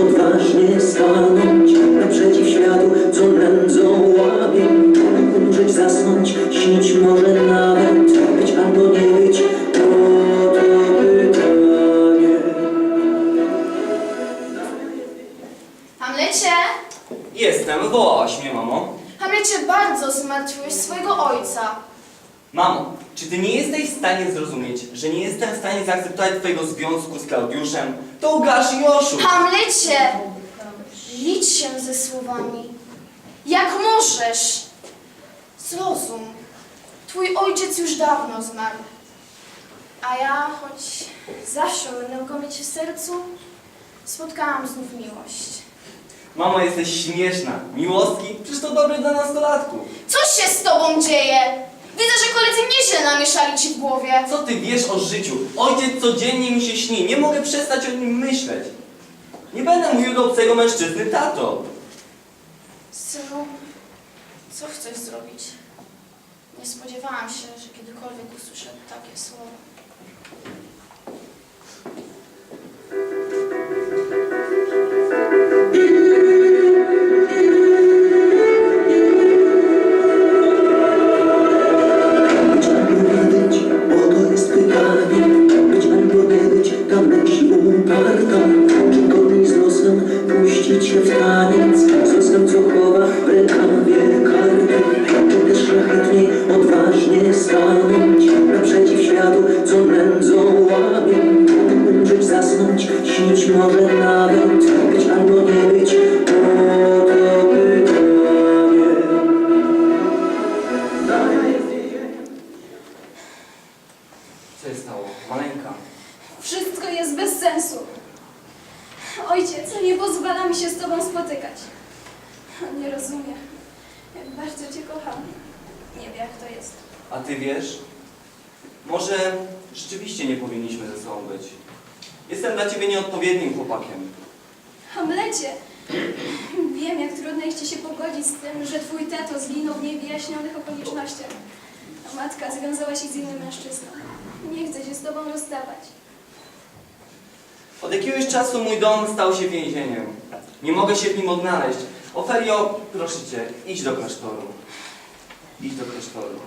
odważnie stanąć Naprzeciw światu, co nędzą łamie Umrzeć, zasnąć, śnić może nawet Być albo nie być, oto pytanie Hamlecie, Jestem, wołałaś mnie, mamo. Hamlecie, bardzo zmartwiłeś swojego ojca. Mamo, czy ty nie jesteś w stanie zrozumieć, że nie jestem w stanie zaakceptować twojego związku z Klaudiuszem? To łgarz i oszust. Hamlecie, licz się ze słowami. Jak możesz? Zrozum, twój ojciec już dawno zmarł. A ja, choć zawsze będę go mieć w sercu, spotkałam znów miłość. Mamo, jesteś śmieszna. Miłostki? Przecież to dobre dla nastolatków. Co się z tobą dzieje? Widzę, że koledzy nieźle namieszali ci w głowie. Co ty wiesz o życiu? Ojciec codziennie mi się śni. Nie mogę przestać o nim myśleć. Nie będę mówił do obcego mężczyzny tato. Synu, co chcesz zrobić? Nie spodziewałam się, że kiedykolwiek usłyszę takie słowa. Odważnie stanąć Naprzeciw światu, co nędzą łamie Umrzeć, zasnąć, śnić może nawet Być albo nie być, pytanie Co się stało? Maleńka. Wszystko jest bez sensu. Ojciec nie pozwala mi się z tobą spotykać. Nie rozumie, jak bardzo cię kocham. Nie wie, jak to jest. A ty wiesz? Może rzeczywiście nie powinniśmy ze sobą być. Jestem dla ciebie nieodpowiednim chłopakiem. Hamlecie, wiem, jak trudno jest ci się pogodzić z tym, że twój tato zginął w niewyjaśnionych okolicznościach, a matka związała się z innym mężczyzną. Nie chcę się z tobą rozstawać. Od jakiegoś czasu mój dom stał się więzieniem. Nie mogę się w nim odnaleźć. Ofelio, proszę cię, idź do klasztoru. Idź do klasztoru.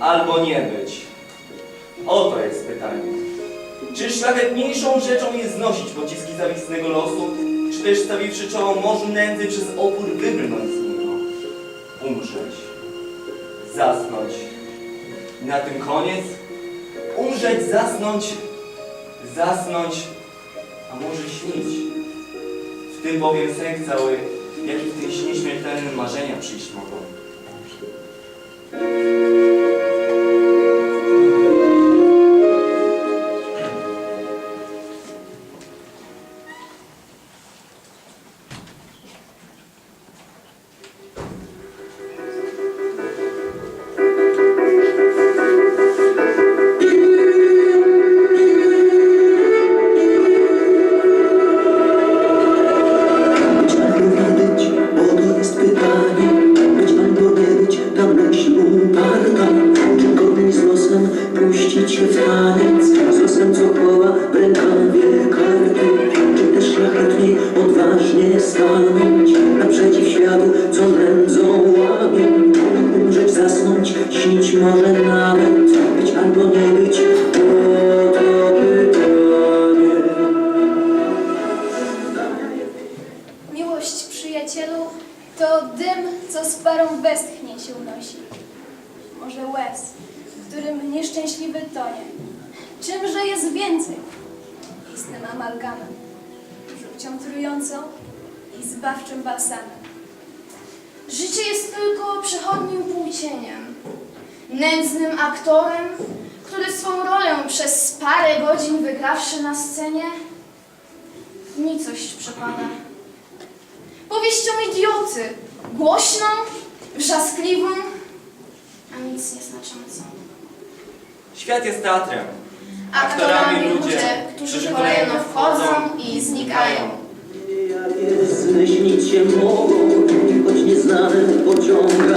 Albo nie być? Oto jest pytanie. Czy szlachetniejszą rzeczą jest znosić pociski zawistnego losu, czy też stawiwszy czoło morzu nędzy przez opór wybrnąć z niego? Umrzeć, zasnąć. I na tym koniec? Umrzeć, zasnąć, zasnąć, a może śnić. W tym bowiem sęk cały, jaki w tym śnie śmiertelnym marzenia przyjść mogą. Odważnie stanąć Naprzeciw światu, co nędzą łamie Umrzeć, zasnąć, śnić może nawet Być albo nie być, Miłość, przyjacielu, to dym, co z parą westchnień się unosi. Może łez, w którym nieszczęśliwy tonie. Czymże jest więcej? Istnym amalgamem, żółcią trującą i zbawczym balsamem. Życie jest tylko przechodnim płócieniem, nędznym aktorem, który swą rolę przez parę godzin wygrawszy na scenie, nicość przepada. Powieścią idioty, głośną, wrzaskliwą, a nic nie znaczącą. Świat jest teatrem. Aktorami ludzie, którzy kolejno wchodzą i znikają. Zmyślić się mogą, choć nieznane pociąga.